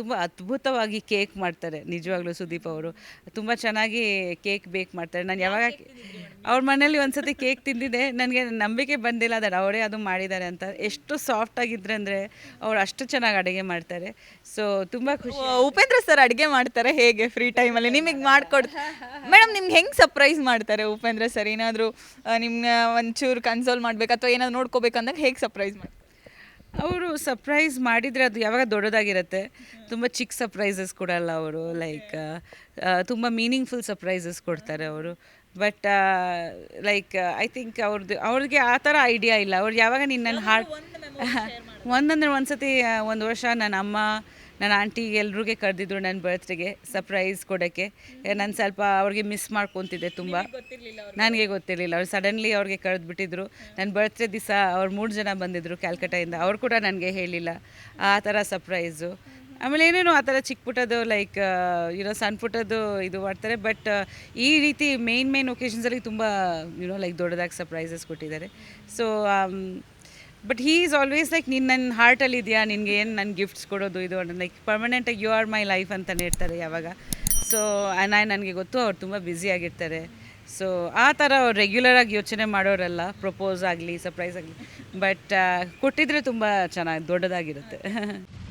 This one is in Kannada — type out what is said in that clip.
ತುಂಬ ಅದ್ಭುತವಾಗಿ ಕೇಕ್ ಮಾಡ್ತಾರೆ. ನಿಜವಾಗ್ಲೂ ಸುದೀಪ್ ಅವರು. ತುಂಬ ಚೆನ್ನಾಗಿ ಕೇಕ್ ಬೇಕ್ ಮಾಡ್ತಾರೆ. ನಾನು ಯಾವಾಗ ಅವ್ರ ಮನೇಲಿ ಒಂದ್ಸತಿ ಕೇಕ್ ತಿಂದಿದೆ ನನಗೆ ನಂಬಿಕೆ ಬಂದಿಲ್ಲ ಅದರ ಅವರೇ ಅದು ಮಾಡಿದ್ದಾರೆ ಅಂತ. ಎಷ್ಟು ಸಾಫ್ಟ್ ಆಗಿದ್ರೆ ಅಂದರೆ ಅವ್ರು ಅಷ್ಟು ಚೆನ್ನಾಗಿ ಅಡುಗೆ ಮಾಡ್ತಾರೆ. ಸೊ ತುಂಬ ಖುಷಿ ಉಪೇಂದ್ರ ಸರ್ ಅಡುಗೆ ಮಾಡ್ತಾರೆ ಹೇಗೆ ಫ್ರೀ ಟೈಮಲ್ಲಿ? ನಿಮಗೆ ಮಾಡಿಕೊಡ್ ಮೇಡಮ್ ನಿಮ್ಗೆ ಹೆಂಗೆ ಸರ್ಪ್ರೈಸ್ ಮಾಡ್ತಾರೆ ಉಪೇಂದ್ರ ಸರ್? ಏನಾದರೂ ನಿಮ್ಮನ್ನ ಒಂಚೂರು ಕನ್ಸೋಲ್ ಮಾಡ್ಬೇಕು ಅಥವಾ ಏನಾದ್ರು ನೋಡ್ಕೋಬೇಕಂದಾಗ ಹೇಗೆ ಸರ್ಪ್ರೈಸ್ ಮಾಡ್ತಾರೆ? ಅವರು ಸರ್ಪ್ರೈಸ್ ಮಾಡಿದರೆ ಅದು ಯಾವಾಗ ದೊಡ್ಡದಾಗಿರುತ್ತೆ. ತುಂಬ ಚಿಕ್ಕ ಸರ್ಪ್ರೈಸಸ್ ಕೊಡಲ್ಲ ಅವರು ಲೈಕ್ ತುಂಬ ಮೀನಿಂಗ್ಫುಲ್ ಸರ್ಪ್ರೈಸಸ್ ಕೊಡ್ತಾರೆ ಅವರು. ಬಟ್ ಲೈಕ್ ಐ ಥಿಂಕ್ ಅವ್ರದ್ದು ಅವ್ರಿಗೆ ಆ ಥರ ಐಡಿಯಾ ಇಲ್ಲ. ಅವ್ರು ಯಾವಾಗ ನಿನ್ನ ಹಾಡು ಒಂದಂದ್ರೆ ಒಂದು ಸತಿ ಒಂದು ವರ್ಷ ನನ್ನ ಅಮ್ಮ ನನ್ನ ಆಂಟಿ ಎಲ್ರಿಗೆ ಕರೆದಿದ್ರು ನನ್ನ ಬರ್ತ್ಡೇಗೆ ಸರ್ಪ್ರೈಸ್ ಕೊಡೋಕ್ಕೆ. ನಾನು ಸ್ವಲ್ಪ ಅವ್ರಿಗೆ ಮಿಸ್ ಮಾಡ್ಕೊತಿದ್ದೆ ತುಂಬ. ನನಗೆ ಗೊತ್ತಿರಲಿಲ್ಲ. ಅವ್ರು ಸಡನ್ಲಿ ಅವ್ರಿಗೆ ಕರೆದ್ಬಿಟ್ಟಿದ್ರು. ನನ್ನ ಬರ್ತ್ಡೇ ದಿವಸ ಅವ್ರು ಮೂರು ಜನ ಬಂದಿದ್ದರು ಕ್ಯಾಲ್ಕಟಾಯಿಂದ ಅವ್ರು ಕೂಡ ನನಗೆ ಹೇಳಿಲ್ಲ. ಆ ಥರ ಸರ್ಪ್ರೈಸು ಆಮೇಲೆ ಏನೇನೋ ಆ ಥರ ಚಿಕ್ಕ ಪುಟ್ಟದು ಲೈಕ್ ಯುನೋ ಸಣ್ಣ ಪುಟ್ಟದ್ದು ಇದು ಮಾಡ್ತಾರೆ. ಬಟ್ ಈ ರೀತಿ ಮೇನ್ ಮೇನ್ ಒಕೇಶನ್ಸಲ್ಲಿ ತುಂಬ ಯುನೋ ಲೈಕ್ ದೊಡ್ಡದಾಗಿ ಸರ್ಪ್ರೈಸಸ್ ಕೊಟ್ಟಿದ್ದಾರೆ. So but he is always like ನೀನು ನನ್ನ ಹಾರ್ಟಲ್ಲಿ ಇದೆಯಾ? ನಿನಗೆ ಏನು ನನ್ನ ಗಿಫ್ಟ್ಸ್ ಕೊಡೋದು ಇದು? ಲೈಕ್ ಪರ್ಮನೆಂಟಾಗಿ ಯು ಆರ್ ಮೈ ಲೈಫ್ ಅಂತಲೇ ಇರ್ತಾರೆ ಯಾವಾಗ. ಸೊ ನಾನು ನನಗೆ ಗೊತ್ತು, ಅವ್ರು ತುಂಬ ಬ್ಯುಸಿಯಾಗಿರ್ತಾರೆ ಸೊ ಆ ಥರ ಅವ್ರು ರೆಗ್ಯುಲರಾಗಿ ಯೋಚನೆ ಮಾಡೋರಲ್ಲ ಪ್ರಪೋಸ್ ಆಗಲಿ ಸರ್ಪ್ರೈಸ್ ಆಗಲಿ ಬಟ್ ಕೊಟ್ಟಿದ್ರೆ ತುಂಬ ಚೆನ್ನಾಗಿ, ದೊಡ್ಡದಾಗಿರುತ್ತೆ.